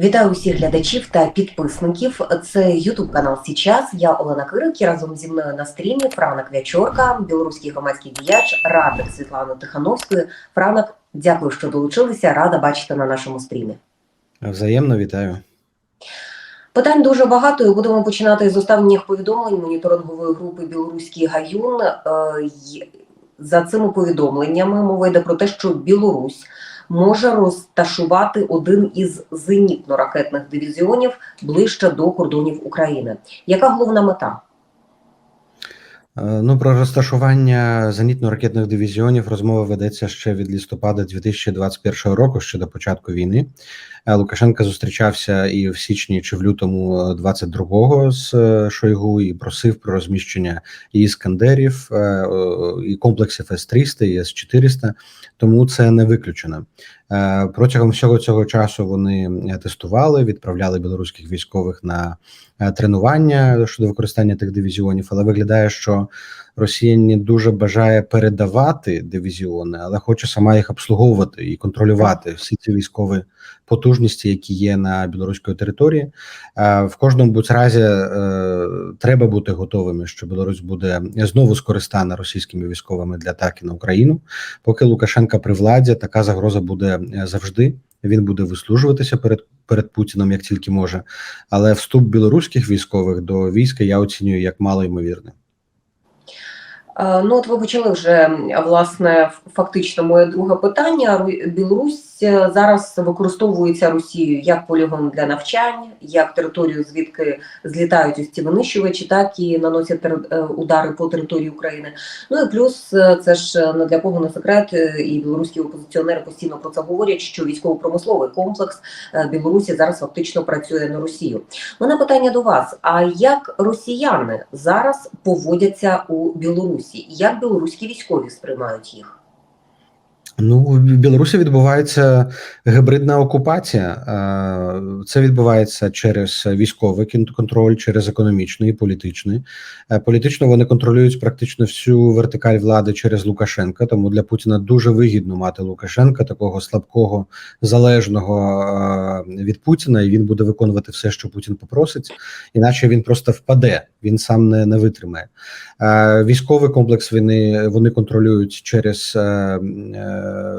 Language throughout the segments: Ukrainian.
Вітаю усіх глядачів та підписників. Це Ютуб канал Січас. Я Олена Кирик і разом зі мною на стрімі Франа Квячорка, білоруський громадський діяч, радник Світлани Тихановської. Франак, дякую, що долучилися. Рада бачити на нашому стрімі. Взаємно вітаю. Питань дуже багато. і Будемо починати з останніх повідомлень моніторингової групи Білоруський гаюн. Е, За цими повідомленнями мова йде про те, що Білорусь може розташувати один із зенітно-ракетних дивізіонів ближче до кордонів України. Яка головна мета? Е, Ну про розташування зенітно-ракетних дивізіонів розмова ведеться ще від листопада 2021 року, ще до початку війни. Е, Лукашенко зустрічався і в січні чи в лютому 22-го з е, Шойгу і просив про розміщення і іскандерів, і комплексів С-300, і С-400, тому це не виключено. Е, Протягом всього цього часу вони е, тестували, відправляли білоруських військових на е, тренування щодо використання тих дивізіонів, але виглядає, що Росія не дуже бажає передавати дивізіони, але хоче сама їх обслуговувати і контролювати всі ці військові потужності, які є на білоруської території. Е, В кожному будь разі е, треба бути готовими, що Білорусь буде знову скористана російськими військовими для атаки на Україну. Поки Лукашенка при владі, така загроза буде е, завжди. Він буде вислужуватися перед перед Путіном як тільки може. Але вступ білоруських військових до війська я оцінюю як малоймовірний. Е, Ну, от ви почали вже власне фактично моє друге питання. Білорусь е, зараз використовується Росією як полігон для навчань, як територію, звідки злітають ось ці винищувачі, так і наносять е, удари по території України. Ну і плюс це ж не для кого не секрет, і білоруські опозиціонери постійно про це говорять, що військово-промисловий комплекс Білорусі зараз фактично працює на Росію. Мене питання до вас: а як росіяни зараз поводяться у Білорусі? Як білоруські військові сприймають їх? Ну, в Білорусі відбувається гибридна окупація. Е, Це відбувається через військовий контроль, через економічний і політичний. Е, Політично вони контролюють практично всю вертикаль влади через Лукашенка. Тому для Путіна дуже вигідно мати Лукашенка, такого слабкого, залежного е, від Путіна, і він буде виконувати все, що Путін попросить, іначе він просто впаде. Він сам не, не витримає. Військовий комплекс вони, вони контролюють через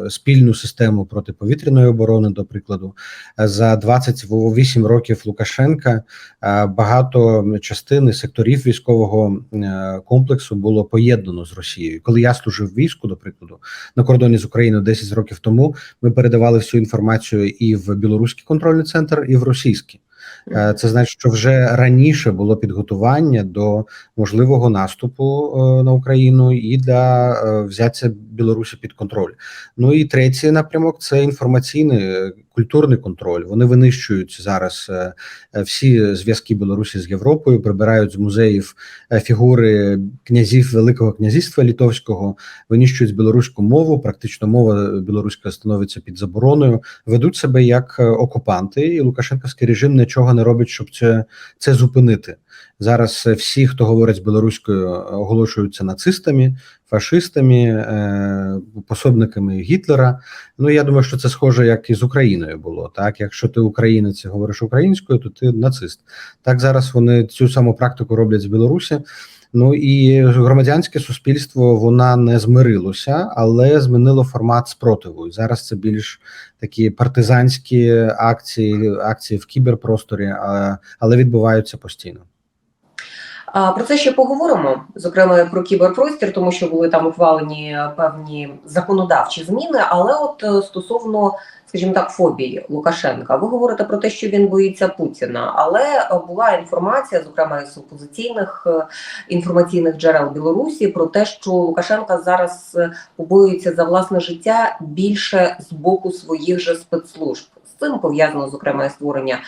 спільну систему протиповітряної оборони. До прикладу, за 28 років Лукашенка е, багато частини секторів військового е, комплексу було поєднано з Росією. Коли я служив війську, до прикладу, на кордоні з Україною 10 років тому, ми передавали всю інформацію і в білоруський контрольний центр, і в російський. Е, Це значить, що вже раніше було підготування до можливого наступу е, на Україну і для е, взяття Білорусі під контроль. Ну і третій напрямок це інформаційний культурний контроль. Вони винищують зараз е, е, всі зв'язки Білорусі з Європою, прибирають з музеїв е, фігури князів Великого князівства Літовського, винищують білоруську мову. Практично мова білоруська становиться під забороною, ведуть себе як окупанти, і Лукашенківський режим нічого не робить, щоб це, це зупинити. Зараз всі, хто говорить з білоруською, оголошуються нацистами, фашистами, пособниками Гітлера. Ну я думаю, що це схоже, як і з Україною було. Так, якщо ти українець і говориш українською, то ти нацист. Так зараз вони цю саму практику роблять з Білорусі. Ну і громадянське суспільство вона не змирилося, але змінило формат спротиву. І зараз це більш такі партизанські акції, акції в кіберпросторі, але відбуваються постійно. Про це ще поговоримо, зокрема про кіберпростір, тому що були там ухвалені певні законодавчі зміни. Але от е, стосовно, скажімо так, фобії Лукашенка, ви говорите про те, що він боїться Путіна, але е, була інформація, зокрема із опозиційних е, інформаційних джерел Білорусі, про те, що Лукашенка зараз побоюється за власне життя більше з боку своїх же спецслужб. З цим пов'язано зокрема і створення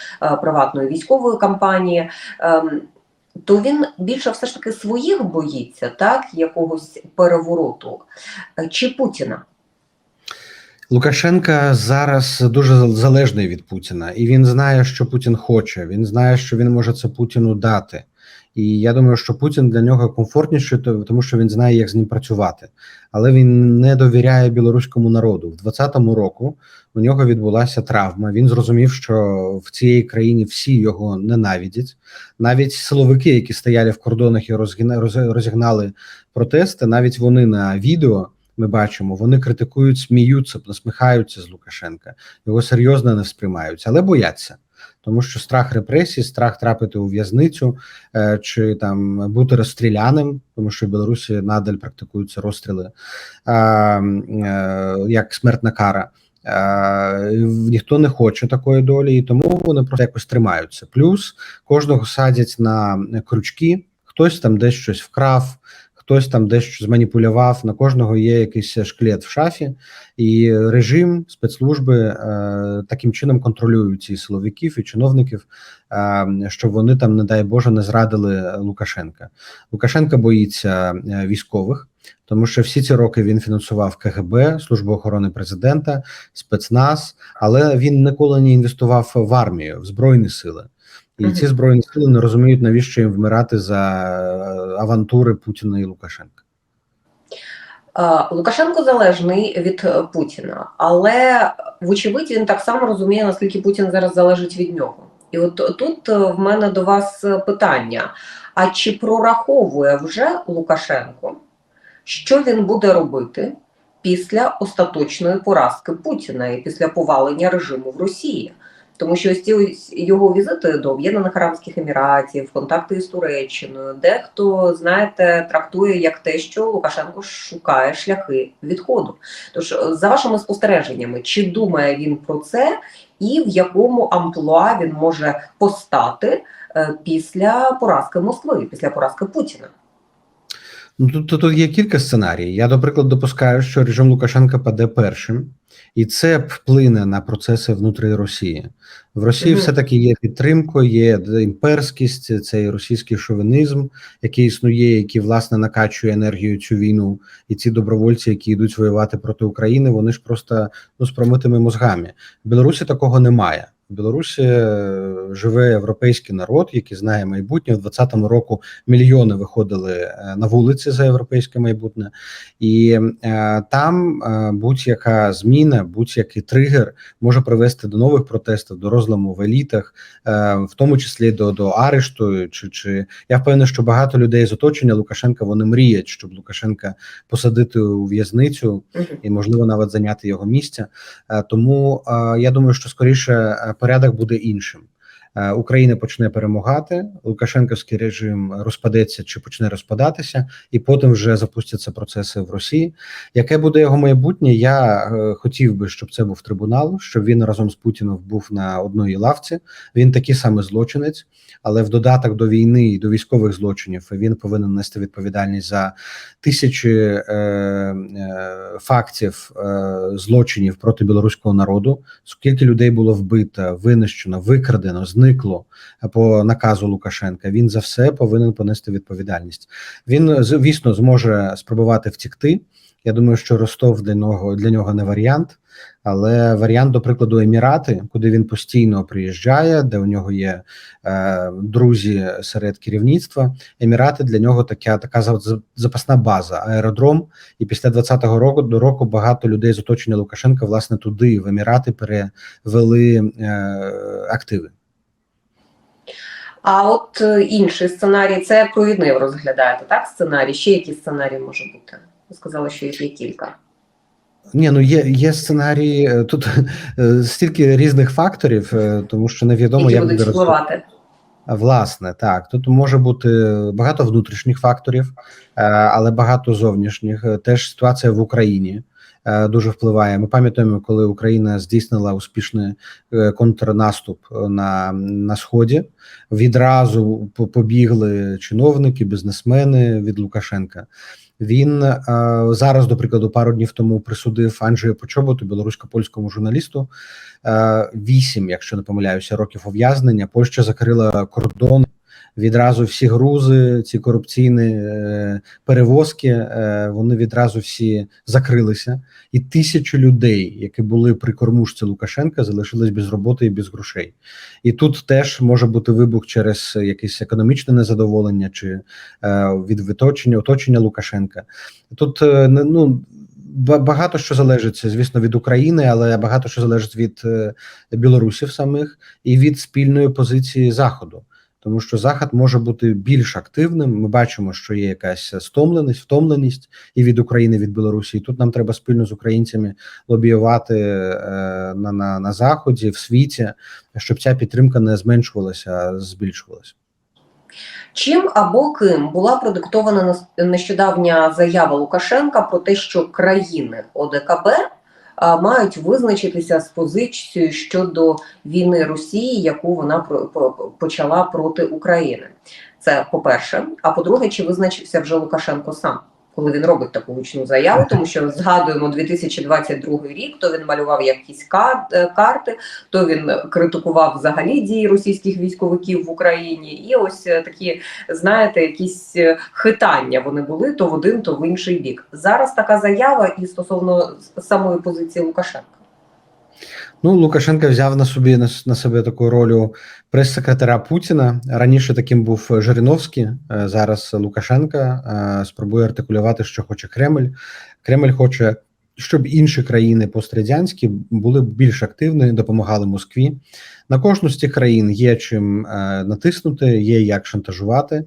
приватної військової кампанії. То він більше все ж таки своїх боїться, так, якогось перевороту Е, чи Путіна? Лукашенка зараз дуже залежний від Путіна, і він знає, що Путін хоче. Він знає, що він може це Путіну дати. І я думаю, що Путін для нього комфортніше, то- тому що він знає, як з ним працювати, але він не довіряє білоруському народу. В 2020 року у нього відбулася травма. Він зрозумів, що в цій країні всі його ненавидять. Навіть силовики, які стояли в кордонах і розігнали протести, навіть вони на відео. Ми бачимо, вони критикують, сміються, насміхаються з Лукашенка. Його серйозно не сприймають, але бояться, тому що страх репресій, страх трапити у в'язницю е, чи там бути розстріляним, тому що в Білорусі надаль практикуються розстріли е, як смертна кара. Ніхто не хоче такої долі, і тому вони просто якось тримаються. Плюс кожного садять на крючки, хтось там десь щось вкрав, хтось там дещо зманіпулював. На кожного є якийсь шклет в шафі, і режим спецслужби е, таким чином контролюють ці силовиків і чиновників, е, щоб вони там, не дай Боже, не зрадили Лукашенка. Лукашенка боїться е, військових. Тому що всі ці роки він фінансував КГБ, службу охорони президента, спецназ, але він ніколи не інвестував в армію, в збройні сили. І ці збройні сили не розуміють, навіщо їм вмирати за е, авантури Путіна і Лукашенка. Лукашенко залежний від е, Путіна, але вочевидь він так само розуміє, наскільки Путін зараз залежить від нього. І от тут е, в мене до вас питання: а чи прораховує вже Лукашенко, що він буде робити після остаточної поразки Путіна і після повалення режиму в Росії? Тому що ось ці його візити до Об'єднаних Арабських Еміратів, контакти із Туреччиною, дехто, знаєте, трактує як те, що Лукашенко шукає шляхи відходу. Тож, е, за вашими спостереженнями, чи думає він про це, і в якому амплуа він може постати е, після поразки Москви, після поразки Путіна? Ну тут, тут, є кілька сценаріїв. Я, до прикладу, допускаю, що режим Лукашенка паде першим, і це вплине на процеси внутрі Росії. В Росії Мгм. все таки є підтримка, є імперськість, цей російський шовінізм, який існує, який власне накачує енергію цю війну. І ці добровольці, які йдуть воювати проти України, вони ж просто ну з промитими мозгами. В Білорусі такого немає. В Білорусі е, живе європейський народ, який знає майбутнє. В 2020 року мільйони виходили е, на вулиці за європейське майбутнє, і е, там е, будь-яка зміна, будь-який тригер може привести до нових протестів, до розламу в елітах, е, в тому числі до, до арешту. Чи чи я впевнений, що багато людей з оточення Лукашенка вони мріють, щоб Лукашенка посадити у в'язницю і можливо навіть зайняти його місце. Е, Тому е, я думаю, що скоріше е, порядок буде іншим. Е, Україна почне перемагати, Лукашенківський режим розпадеться чи почне розпадатися, і потім вже запустяться процеси в Росії. Яке буде його майбутнє? Я е, хотів би, щоб це був трибунал, щоб він разом з Путіним був на одній лавці. Він такий самий злочинець, але в додаток до війни і до військових злочинів він повинен нести відповідальність за тисячі е, е, фактів е, злочинів проти білоруського народу. Скільки людей було вбито, винищено, викрадено, зникло по наказу Лукашенка. Він за все повинен понести відповідальність. Він звісно зможе спробувати втікти. Я думаю, що Ростов для нього для нього не варіант, але варіант, до прикладу, Емірати, куди він постійно приїжджає, де у нього є е, друзі серед керівництва. Емірати для нього така така запасна база, аеродром. І після 20-го року до року багато людей з оточення Лукашенка власне туди, в Емірати, перевели е, активи. А от е, інший сценарій це провідний ви розглядаєте, так? Сценарій. Ще які сценарії може бути? Ви сказали, що їх є кілька. Ні, ну є, є сценарії е, тут е, стільки різних факторів, тому що невідомо, які як будуть впливати. Власне, так тут може бути багато внутрішніх факторів, але багато зовнішніх. Теж ситуація в Україні дуже впливає. Ми пам'ятаємо, коли Україна здійснила успішний е, контрнаступ на, на сході. Відразу побігли чиновники, бізнесмени від Лукашенка. Він е, зараз, до прикладу, пару днів тому присудив Анджею Почоботу, білорусько-польському журналісту, е, вісім, якщо не помиляюся, років ув'язнення. Польща закрила кордон Відразу всі грузи, ці корупційні е, перевозки, е, вони відразу всі закрилися, і тисячі людей, які були при кормушці Лукашенка, залишились без роботи і без грошей. І тут теж може бути вибух через якесь економічне незадоволення чи е, від оточення, оточення Лукашенка. Тут ну. Багато що залежить, звісно, від України, але багато що залежить від білорусів самих і від спільної позиції Заходу, тому що Захід може бути більш активним. Ми бачимо, що є якась стомленість, втомленість і від України, і від Білорусі. І тут нам треба спільно з українцями лобіювати е, на, на, на заході, в світі, щоб ця підтримка не зменшувалася, а збільшувалася. Чим або ким була продиктована нещодавня заява Лукашенка про те, що країни ОДКБ мають визначитися з позицією щодо війни Росії, яку вона почала проти України? Це по-перше. А по-друге, чи визначився вже Лукашенко сам? Коли він робить таку гучну заяву, тому що згадуємо 2022 рік, то він малював якісь е, карти, то він критикував взагалі дії російських військовиків в Україні, і ось е, такі, знаєте, якісь е, хитання вони були то в один, то в інший бік. Зараз така заява і стосовно самої позиції Лукашенка. Ну, Лукашенко взяв на собі на, на себе таку роль прес-секретаря Путіна. Раніше таким був Жириновський, е, зараз Лукашенка е, спробує артикулювати, що хоче Кремль. Кремль хоче, щоб інші країни пострадянські були більш активні, допомагали Москві. На кожну з цих країн є чим е, натиснути, є як шантажувати.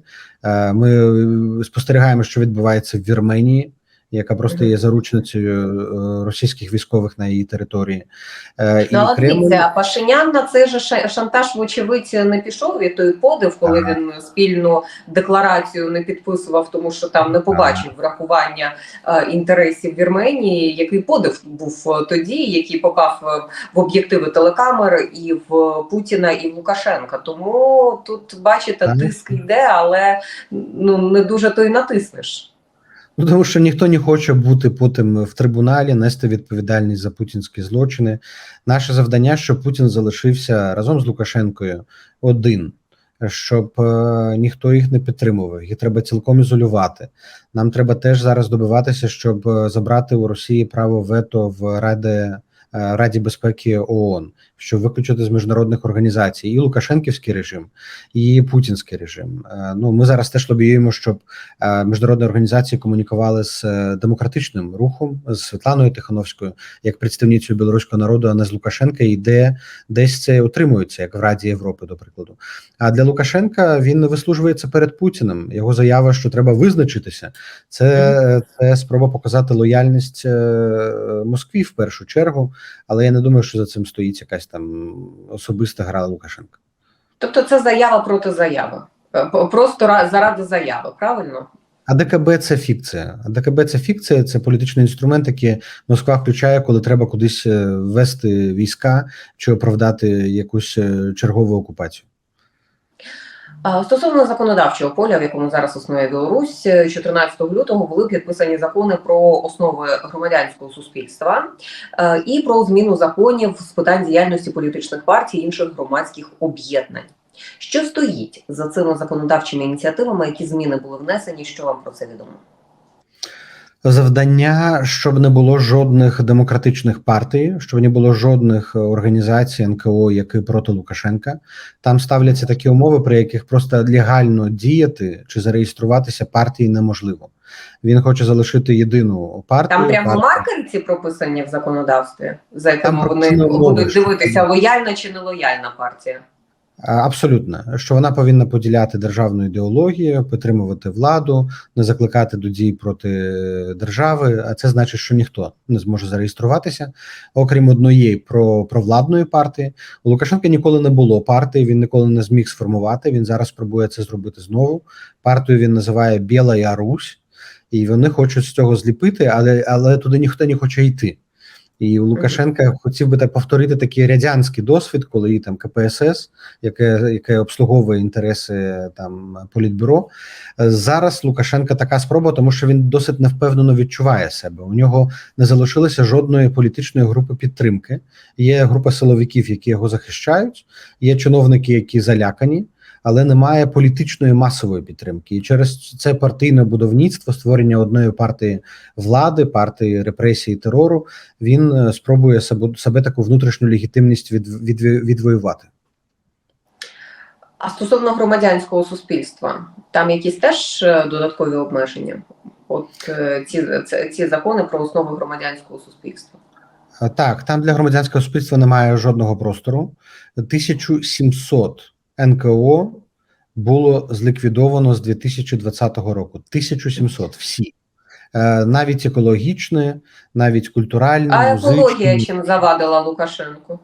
Ми спостерігаємо, що відбувається в Вірменії. Яка просто є заручницею е, російських військових на її території, Е, Ну, але Кремль- дивіться, Пашинян на цей же ша- шантаж, вочевидь, не пішов і той подив, коли Ага. він спільну декларацію не підписував, тому що там не побачив врахування е, інтересів Вірменії. Який подив був тоді, який попав в об'єктиви телекамер і в Путіна, і в Лукашенка. Тому тут бачите, тиск йде, але ну не дуже то й натиснеш. Ну, тому що ніхто не хоче бути потім в трибуналі, нести відповідальність за путінські злочини. Наше завдання, щоб Путін залишився разом з Лукашенкою один, щоб е, ніхто їх не підтримував. Їх треба цілком ізолювати. Нам треба теж зараз добиватися, щоб е, забрати у Росії право вето в Раді, е, Раді безпеки ООН, щоб виключити з міжнародних організацій і Лукашенківський режим, і путінський режим. Е, Ну ми зараз теж лобіюємо, щоб е, міжнародні організації комунікували з е, демократичним рухом з Світланою Тихановською як представницею білоруського народу, а не з Лукашенка, і де десь це утримується, як в Раді Європи, до прикладу. А для Лукашенка він вислужується перед Путіним. Його заява, що треба визначитися, це, це спроба показати лояльність е, Москві в першу чергу. Але я не думаю, що за цим стоїть якась там особиста гра Лукашенка. Тобто, це заява проти заяви, Е, просто заради заяви, правильно? А ДКБ це фікція. А ДКБ це фікція, це політичний інструмент, який Москва включає, коли треба кудись е, ввести війська чи оправдати якусь е, чергову окупацію. Стосовно законодавчого поля, в якому зараз існує Білорусь, е, 14 лютого були підписані закони про основи громадянського суспільства е, і про зміну законів з питань діяльності політичних партій інших громадських об'єднань. Що стоїть за цими законодавчими ініціативами, які зміни були внесені? Що вам про це відомо? Завдання, щоб не було жодних демократичних партій, щоб не було жодних е, організацій НКО, які проти Лукашенка. Там ставляться такі умови, при яких просто легально діяти чи зареєструватися партії неможливо. Він хоче залишити єдину партію. Там прямо маркерці прописані в законодавстві, за якими вони будуть дивитися, лояльна чи нелояльна партія. А, Абсолютно, що вона повинна поділяти державну ідеологію, підтримувати владу, не закликати до дій проти держави. А це значить, що ніхто не зможе зареєструватися, окрім одної про провладної партії. У Лукашенка ніколи не було партії. Він ніколи не зміг сформувати. Він зараз спробує це зробити знову. Партію він називає Біла Русь, і вони хочуть з цього зліпити, але але туди ніхто не хоче йти. І Лукашенка хотів би так повторити такий радянський досвід, коли там КПСС, яке яке обслуговує інтереси там політбюро. Зараз Лукашенка така спроба, тому що він досить невпевнено відчуває себе. У нього не залишилося жодної політичної групи підтримки. Є група силовиків, які його захищають. Є чиновники, які залякані. Але немає політичної масової підтримки. І через це партійне будівництво, створення одної партії влади, партії репресії терору, він е, спробує себе, себе таку внутрішню легітимність від, від, відвоювати. А стосовно громадянського суспільства, там якісь теж е, додаткові обмеження? От е, ці, ці закони про основи громадянського суспільства. Так, там для громадянського суспільства немає жодного простору. 1700 НКО було зліквідовано з 2020 року. 1700 всі. Е, Навіть екологічне, навіть культуральне. А екологія чим завадила Лукашенку?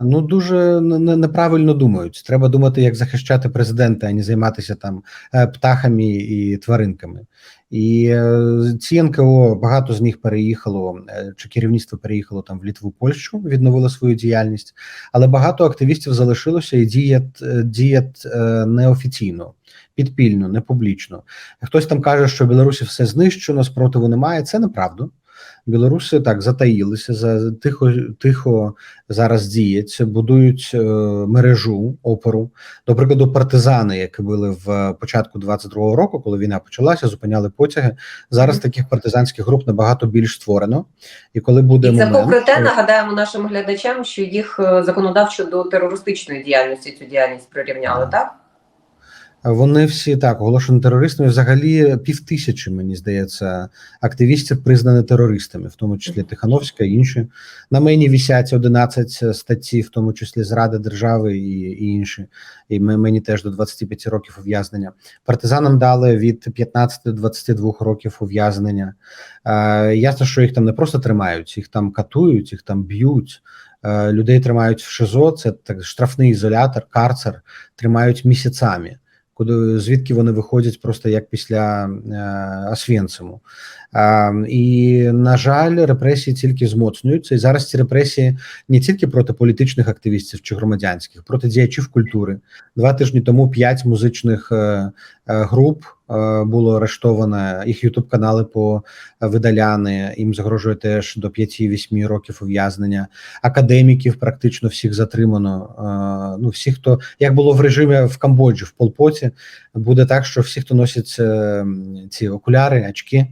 Ну дуже не- не- неправильно думають. Треба думати, як захищати президента, а не займатися там е, птахами і тваринками. І е, ці НКО багато з них переїхало е, чи керівництво переїхало там в Літву, Польщу, відновило свою діяльність, але багато активістів залишилося і діять, діять неофіційно. Підпільно, не публічно. Хтось там каже, що Білорусі все знищено, спротиву немає. Це неправда. Білоруси так затаїлися, за тихо, тихо зараз діють, будують е, мережу опору. До прикладу, партизани, які були в початку 22-го року, коли війна почалася, зупиняли потяги. Зараз таких партизанських груп набагато більш створено. І коли буде І це момент, попри те, е, нагадаємо нашим глядачам, що їх е, законодавчо до терористичної діяльності цю діяльність прирівняли, так? Вони всі так оголошені терористами. Взагалі півтисячі, мені здається, активістів признані терористами, в тому числі Тихановська і інші. На мені вісять 11 статті, в тому числі зрада держави і, і інші. І ми- мені теж до 25 років ув'язнення. Партизанам дали від 15 до 22 років ув'язнення. Е, ясно, що їх там не просто тримають, їх там катують, їх там б'ють. Е, людей тримають в ШИЗО, це так штрафний ізолятор, карцер, тримають місяцями куди звідки вони виходять просто як після е, Освєнциму. Е, і на жаль, репресії тільки змоцнюються. І зараз ці репресії не тільки проти політичних активістів чи громадянських, проти діячів культури. Два тижні тому п'ять музичних е, е, груп е, було арештовано. Їх ютуб канали повидаляни. Їм загрожує теж до 5-8 років ув'язнення. Академіків практично всіх затримано. Ну всі, хто як було в режимі в Камбоджі, в Полпоті, буде так, що всі, хто носять ці окуляри, очки,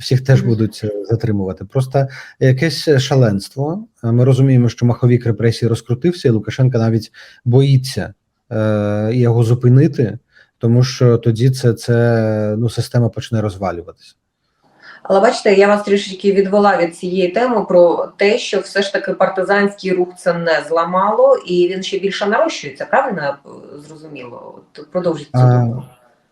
всіх теж будуть е, затримувати. Просто якесь шаленство. Е, Ми розуміємо, що маховік репресій розкрутився, і Лукашенко навіть боїться е, його зупинити, тому що тоді це, це ну, система почне розвалюватися. Але бачите, я вас трішки відвела від цієї теми про те, що все ж таки партизанський рух це не зламало, і він ще більше нарощується. Правильно е, зрозуміло? От продовжіть цю думку.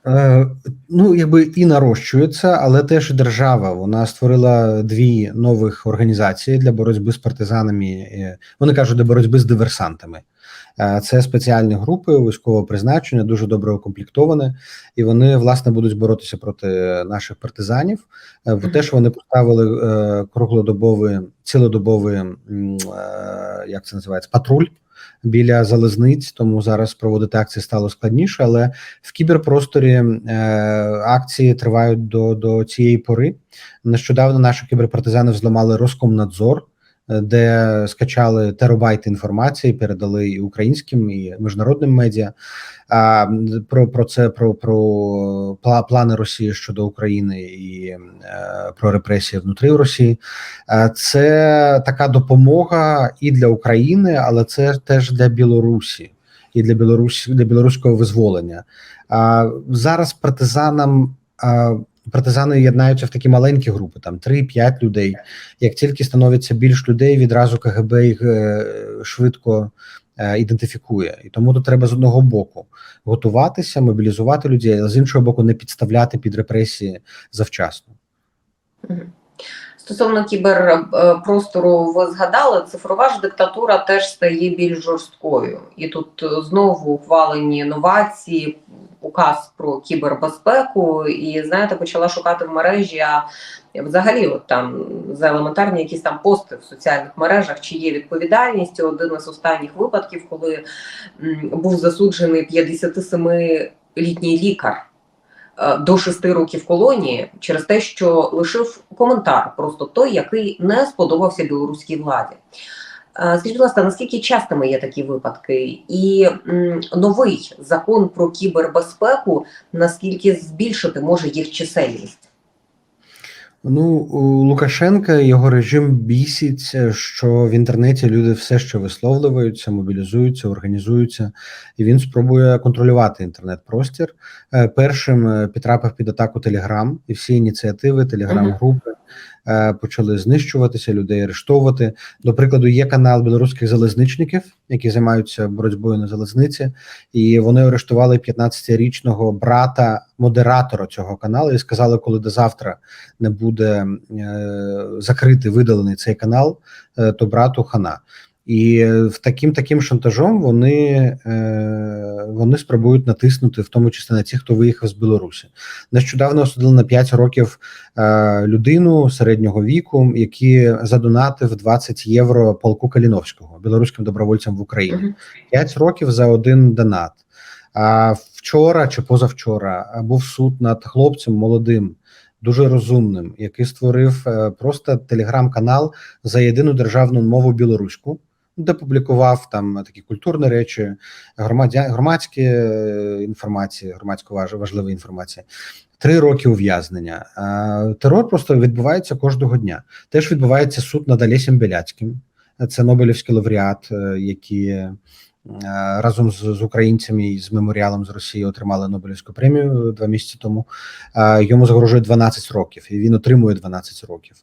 Е, ну, якби і нарощується, але теж держава вона створила дві нових організації для боротьби з партизанами. е, Вони кажуть, для боротьби з диверсантами. Е, Це спеціальні групи військового призначення, дуже добре укомплектовані, і вони власне будуть боротися проти наших партизанів. Е, в Мгм. Те, що вони поставили круглодобовий, цілодобовий, як це називається, патруль біля залізниць, тому зараз проводити акції стало складніше, але в кіберпросторі е, акції тривають до, до цієї пори. Нещодавно наші кіберпартизани взламали Роскомнадзор, де скачали терабайти інформації, передали і українським і міжнародним медіа. А про, про це про, про плани Росії щодо України і е, про репресії внутрі Росії. Це така допомога і для України, але це теж для Білорусі і для Білорусі для білоруського визволення. А зараз партизанам а, партизани єднаються в такі маленькі групи, там 3-5 людей. Як тільки становиться більш людей, відразу КГБ їх е, швидко е, ідентифікує. І тому тут треба з одного боку готуватися, мобілізувати людей, але з іншого боку, не підставляти під репресії завчасно. Стосовно кіберпростору, ви згадали, цифрова ж диктатура теж стає більш жорсткою. І тут е, знову ухвалені новації, указ про кібербезпеку. І знаєте, почала шукати в мережі. А взагалі, от там за елементарні якісь там пости в соціальних мережах, чи є відповідальність. Один із останніх випадків, коли був засуджений 57-літній лікар. е, До шести років колонії через те, що лишив коментар, просто той, який не сподобався білоруській владі. Скажіть, будь ласка, наскільки частими є такі випадки? І новий закон про кібербезпеку наскільки збільшити може їх чисельність? Ну, у Лукашенка його режим бісить, що в інтернеті люди все ще висловлюються, мобілізуються, організуються, і він спробує контролювати інтернет-простір. Е, Першим е, підтрапив під атаку Телеграм, і всі ініціативи, телеграм-групи почали знищуватися, людей арештовувати. До прикладу, є канал білоруських залізничників, які займаються боротьбою на залізниці, і вони арештували 15-річного брата модератора цього каналу і сказали, коли до завтра не буде е, закритий видалений цей канал, е, то брату хана. І в таким таким шантажом вони, е, вони спробують натиснути, в тому числі на тих, хто виїхав з Білорусі. Нещодавно осудили на 5 років е, людину середнього віку, який задонатив 20 євро полку Каліновського, білоруським добровольцям в Україні. Мгм. 5 років за один донат. А вчора чи позавчора був суд над хлопцем молодим, дуже розумним, який створив е, просто телеграм-канал за єдину державну мову білоруську, де публікував там такі культурні речі, громадя, громадські е, інформації, громадсько важ- важливі інформації. Три роки ув'язнення. Терор просто відбувається кожного дня. Теж відбувається суд над Олесем Біляцьким. Це Нобелівський лауреат, е, які е, разом з, з українцями і з меморіалом з Росії отримали Нобелівську премію два місяці тому. Йому загрожує 12 років, і він отримує 12 років.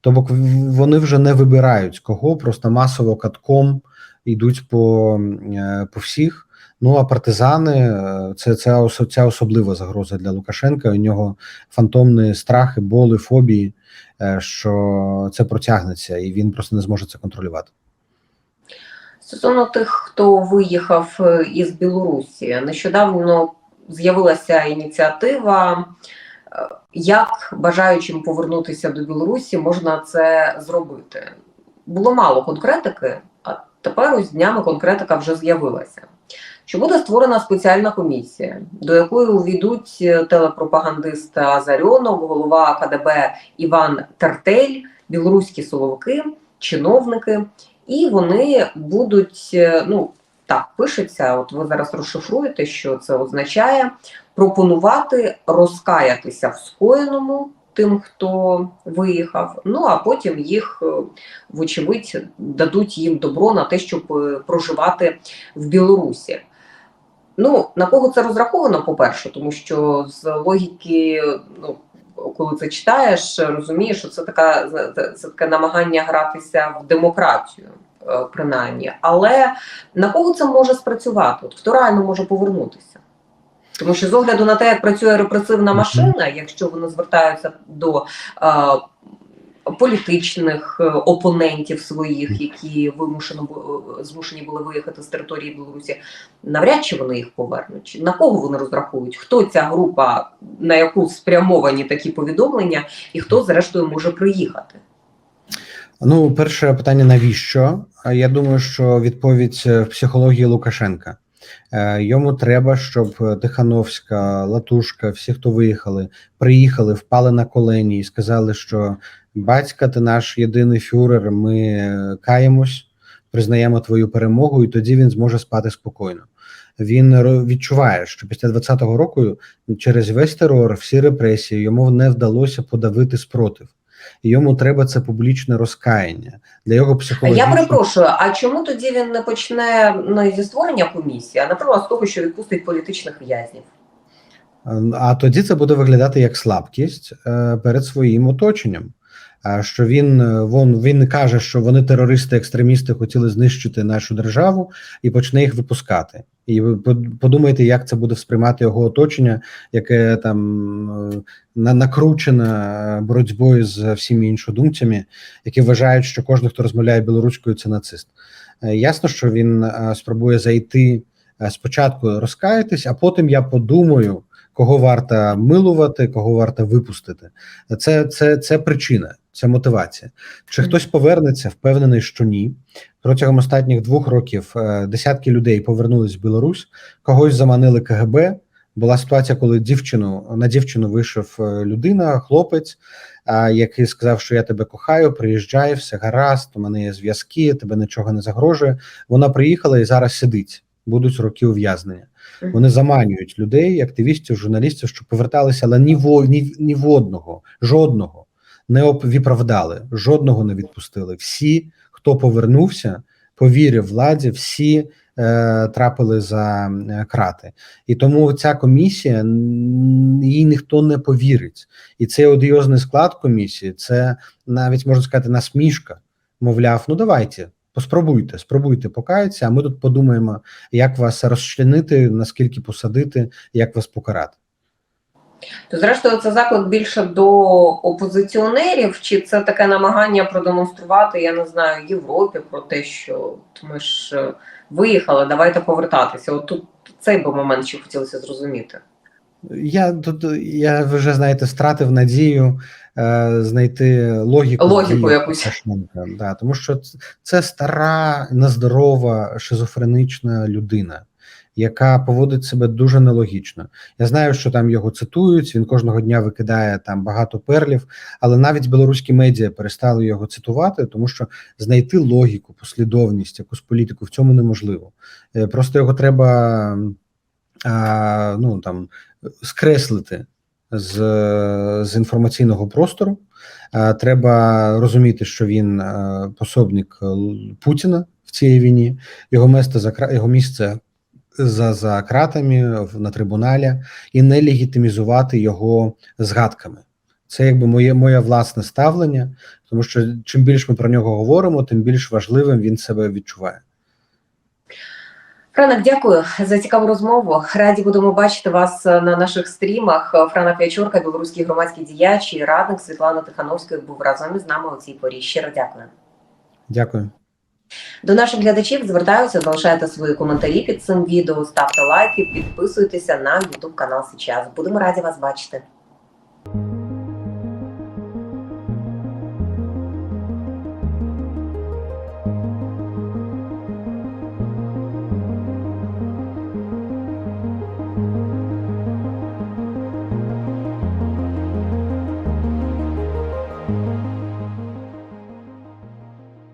Тобто вони вже не вибирають кого, просто масово катком йдуть по, е, по всіх. Ну а партизани е, це, це, ця особлива загроза для Лукашенка. У нього фантомні страхи, боли, фобії, е, що це протягнеться, і він просто не зможе це контролювати. Стосовно тих, хто виїхав із Білорусі, нещодавно з'явилася ініціатива, як бажаючим повернутися до Білорусі можна це зробити. Було мало конкретики, а тепер ось днями конкретика вже з'явилася. Що буде створена спеціальна комісія, до якої увійдуть е, телепропагандист Азарьонов, голова КДБ Іван Тертель, білоруські силовики, чиновники, і вони будуть, е, ну так пишеться. От ви зараз розшифруєте, що це означає пропонувати розкаятися в скоєному тим, хто виїхав. Ну а потім їх, е, вочевидь, дадуть їм добро на те, щоб е, проживати в Білорусі. Ну, на кого це розраховано, по-перше, тому що з логіки, ну, коли це читаєш, розумієш, що це така це, таке намагання гратися в демократію, е, принаймні. Але на кого це може спрацювати? От хто реально може повернутися? Тому що з огляду на те, як працює репресивна машина, якщо вони звертаються до е, політичних е, опонентів своїх, які вимушено е, змушені були виїхати з території Білорусі, навряд чи вони їх повернуть. На кого вони розраховують? Хто ця група, на яку спрямовані такі повідомлення, і хто зрештою може приїхати? Ну, перше питання: навіщо? Я думаю, що відповідь е, в психології Лукашенка. Е, Йому треба, щоб Тихановська, Латушка, всі, хто виїхали, приїхали, впали на колені і сказали, що батька, ти наш єдиний фюрер, ми е, каємось, признаємо твою перемогу, і тоді він зможе спати спокійно. Він відчуває, що після 20-го року через весь терор, всі репресії йому не вдалося подавити спротив. Йому треба це публічне розкаяння для його психологічного... Я перепрошую, а чому тоді він не почне ну, зі створення комісії, а наприклад з того, що відпустить політичних в'язнів? А тоді це буде виглядати як слабкість е, перед своїм оточенням. Що він е, вон він каже, що вони терористи, екстремісти хотіли знищити нашу державу і почне їх випускати. І ви подумайте, як це буде сприймати його оточення, яке там е, на накручене боротьбою з всіма іншодумцями, які вважають, що кожен, хто розмовляє білоруською, це нацист. Е, Ясно, що він е, спробує зайти е, спочатку розкаятись, а потім я подумаю, кого варто милувати, кого варто випустити. Це, це, це причина, це мотивація. Чи хтось повернеться? Впевнений, що ні. Протягом останніх двох років е, десятки людей повернулись в Білорусь, когось заманили КГБ, Була ситуація, коли дівчину на дівчину вийшов е, людина, хлопець, а, який сказав, що я тебе кохаю, приїжджай, все гаразд, у мене є зв'язки, тебе нічого не загрожує. Вона приїхала і зараз сидить, будуть роки ув'язнення. Вони заманюють людей, активістів, журналістів, щоб поверталися, але ні в, ні, ні в одного, жодного не оправдали, жодного не відпустили. Всі, хто повернувся, повірив владі, всі е, трапили за е, крати. І тому ця комісія їй ніхто не повірить. І цей одіозний склад комісії це навіть можна сказати насмішка. Мовляв, ну давайте. Поспробуйте, спробуйте покаятися, а ми тут подумаємо, як вас розчленити, наскільки посадити, як вас покарати. То зрештою, це заклик більше до опозиціонерів, чи це таке намагання продемонструвати, я не знаю, Європі про те, що ми ж е, виїхали, давайте повертатися. От тут цей би момент ще хотілося зрозуміти. Я тут я вже знаєте, стратив надію е, знайти логіку, Логіку якусь. Да, тому що це стара, нездорова, шизофренична людина, яка поводить себе дуже нелогічно. Я знаю, що там його цитують. Він кожного дня викидає там багато перлів, але навіть білоруські медіа перестали його цитувати, тому що знайти логіку, послідовність, якусь політику в цьому неможливо. Е, Просто його треба а, ну там скреслити з, з інформаційного простору. Треба розуміти, що він е, пособник Путіна в цій війні. Його місце за його місце за, за кратами на трибуналі, і не легітимізувати його згадками. Це якби моє моє власне ставлення, тому що чим більше ми про нього говоримо, тим більш важливим він себе відчуває. Франак, дякую за цікаву розмову. Раді будемо бачити вас е, на наших стрімах. Франак Вячорка, білоруський громадський діяч і радник Світлана Тихановської був разом із нами у цій порі. Щиро дякую. Дякую. До наших глядачів звертаюся, залишайте свої коментарі під цим відео, ставте лайки, підписуйтеся на YouTube канал Сейчас. Будемо раді вас бачити.